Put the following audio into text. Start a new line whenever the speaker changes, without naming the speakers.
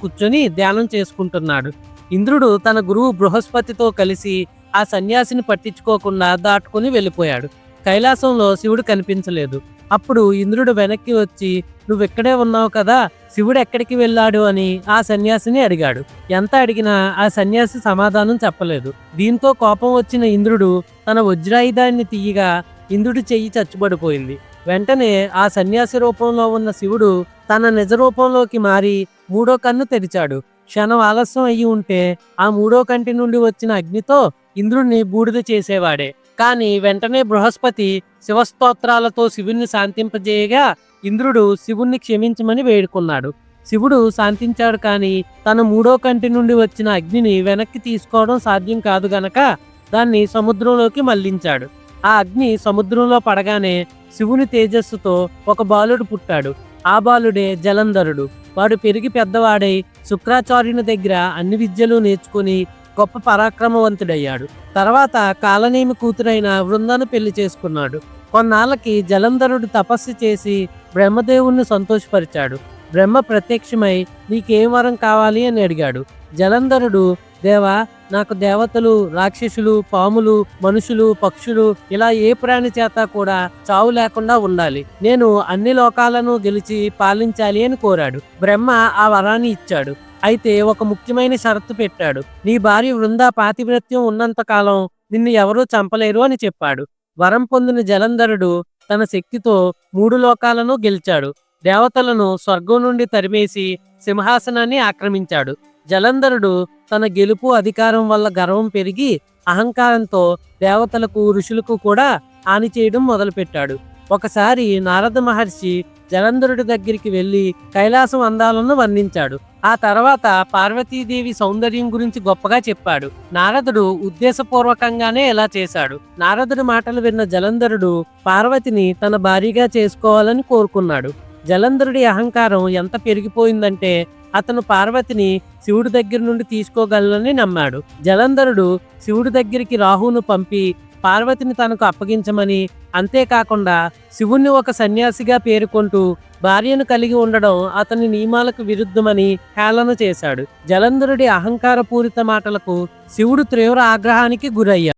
కూర్చొని ధ్యానం చేసుకుంటున్నాడు. ఇంద్రుడు తన గురువు బృహస్పతితో కలిసి ఆ సన్యాసిని పట్టించుకోకుండా దాటుకుని వెళ్ళిపోయాడు. కైలాసంలో శివుడు కనిపించలేదు. అప్పుడు ఇంద్రుడు వెనక్కి వచ్చి నువ్వెక్కడే ఉన్నావు కదా శివుడు ఎక్కడికి వెళ్ళాడు? అని ఆ సన్యాసిని అడిగాడు. ఎంత అడిగినా ఆ సన్యాసి సమాధానం చెప్పలేదు. దీంతో కోపం వచ్చిన ఇంద్రుడు తన వజ్రాయుధాన్ని తీయగా ఇంద్రుడి చెయ్యి చచ్చుబడిపోయింది. వెంటనే ఆ సన్యాసి రూపంలో ఉన్న శివుడు తన నిజ రూపంలోకి మారి మూడో కన్ను తెరిచాడు. క్షణం ఆలస్యం అయ్యి ఉంటే ఆ మూడో కంటి నుండి వచ్చిన అగ్నితో ఇంద్రుడిని బూడిద చేసేవాడే. కానీ వెంటనే బృహస్పతి శివస్తోత్రాలతో శివుణ్ణి శాంతింపజేయగా ఇంద్రుడు శివుణ్ణి క్షమించమని వేడుకున్నాడు. శివుడు శాంతించాడు కానీ తన మూడో కంటి నుండి వచ్చిన అగ్నిని వెనక్కి తీసుకోవడం సాధ్యం కాదు గనక దాన్ని సముద్రంలోకి మళ్ళించాడు. ఆ అగ్ని సముద్రంలో పడగానే శివుని తేజస్సుతో ఒక బాలుడు పుట్టాడు. ఆ బాలుడే జలంధరుడు. వాడు పెరిగి పెద్దవాడై శుక్రాచార్యుని దగ్గర అన్ని విద్యలు నేర్చుకుని గొప్ప పరాక్రమవంతుడయ్యాడు. తర్వాత కాలనేమి కూతురైన వృందను పెళ్ళి చేసుకున్నాడు. కొన్నాళ్ళకి జలంధరుడు తపస్సు చేసి బ్రహ్మదేవుణ్ణి సంతోషపరిచాడు. బ్రహ్మ ప్రత్యక్షమై నీకేం వరం కావాలి? అని అడిగాడు. జలంధరుడు దేవా నాకు దేవతలు రాక్షసులు పాములు మనుషులు పక్షులు ఇలా ఏ ప్రాణి చేత కూడా చావు లేకుండా ఉండాలి. నేను అన్ని లోకాలను గెలిచి పాలించాలి అని కోరాడు. బ్రహ్మ ఆ వరాన్ని ఇచ్చాడు. అయితే ఒక ముఖ్యమైన షరతు పెట్టాడు. నీ భార్య వృంద పాతివ్రత్యం ఉన్నంత కాలం నిన్ను ఎవరూ చంపలేరు అని చెప్పాడు. వరం పొందిన జలంధరుడు తన శక్తితో మూడు లోకాలను గెలిచాడు. దేవతలను స్వర్గం నుండి తరిమేసి సింహాసనాన్ని ఆక్రమించాడు. జలంధరుడు తన గెలుపు అధికారం వల్ల గర్వం పెరిగి అహంకారంతో దేవతలకు ఋషులకు కూడా హాని చేయడం మొదలుపెట్టాడు. ఒకసారి నారద మహర్షి జలంధరుడి దగ్గరికి వెళ్ళి కైలాసం అందాలను వర్ణించాడు. ఆ తర్వాత పార్వతీదేవి సౌందర్యం గురించి గొప్పగా చెప్పాడు. నారదుడు ఉద్దేశపూర్వకంగానే ఇలా చేశాడు. నారదుడి మాటలు విన్న జలంధరుడు పార్వతిని తన భార్యగా చేసుకోవాలని కోరుకున్నాడు. జలంధరుడి అహంకారం ఎంత పెరిగిపోయిందంటే అతను పార్వతిని శివుడి దగ్గర నుండి తీసుకోగలనని నమ్మాడు. జలంధరుడు శివుడి దగ్గరికి రాహును పంపి పార్వతిని తనకు అప్పగించమని అంతేకాకుండా శివుణ్ణి ఒక సన్యాసిగా పేర్కొంటూ భార్యను కలిగి ఉండడం అతని నియమాలకు విరుద్ధమని హేళన చేశాడు. జలంధరుడి అహంకారపూరిత మాటలకు శివుడు తీవ్ర ఆగ్రహానికి గురయ్యాడు.